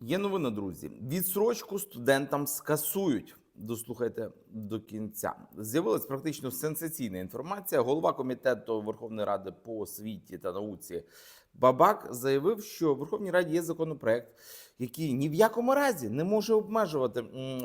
Є новина, друзі. Відсрочку студентам скасують. Дослухайте до кінця. З'явилась практично сенсаційна інформація. Голова комітету Верховної Ради по освіті та науці Бабак заявив, що в Верховній Раді є законопроект, який ні в якому разі не може обмежувати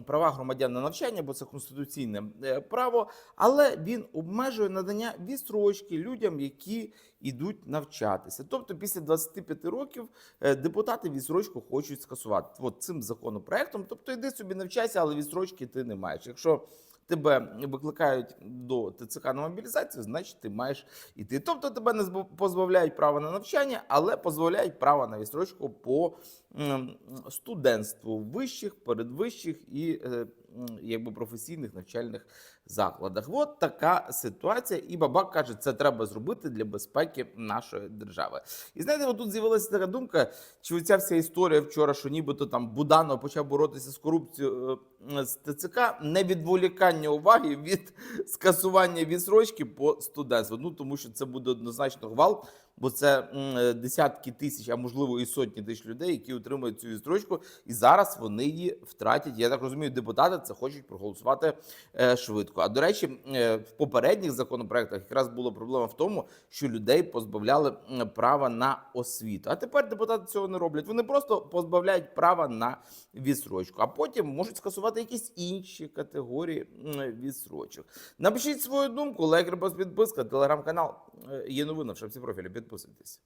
права громадян на навчання, бо це конституційне е, право, але він обмежує надання відстрочки людям, які йдуть навчатися. Тобто, після 25 років е, депутати відстрочку хочуть скасувати. От цим законопроектом. Тобто, йди собі навчайся, але відстрочки ти не маєш. Якщо тебе викликають до ТЦК на мобілізацію, значить ти маєш іти. Тобто тебе не збав- позбавляють права на навчання, але позбавляють права на відстрочку по студентству вищих, передвищих і е, якби професійних навчальних закладах. От така ситуація. І бабак каже, це треба зробити для безпеки нашої держави. І знаєте, от тут з'явилася така думка, чи оця вся історія вчора, що нібито там Буданов почав боротися з корупцією е, з ТЦК, не відволікання уваги від скасування відсрочки по студентству. Ну тому що це буде однозначно гвалт, бо це е, десятки тисяч, а можливо і сотні тисяч людей, які отримують цю відстрочку, і зараз вони її втратять. Я так розумію, депутати це хочуть проголосувати е, швидко. А до речі, е, в попередніх законопроектах якраз була проблема в тому, що людей позбавляли права на освіту. А тепер депутати цього не роблять. Вони просто позбавляють права на відсрочку, а потім можуть скасувати якісь інші категорії відсрочок. Напишіть свою думку, лайк, репост, підписка, телеграм-канал. Е, Є новина в шапці профілі. Підписуйтесь.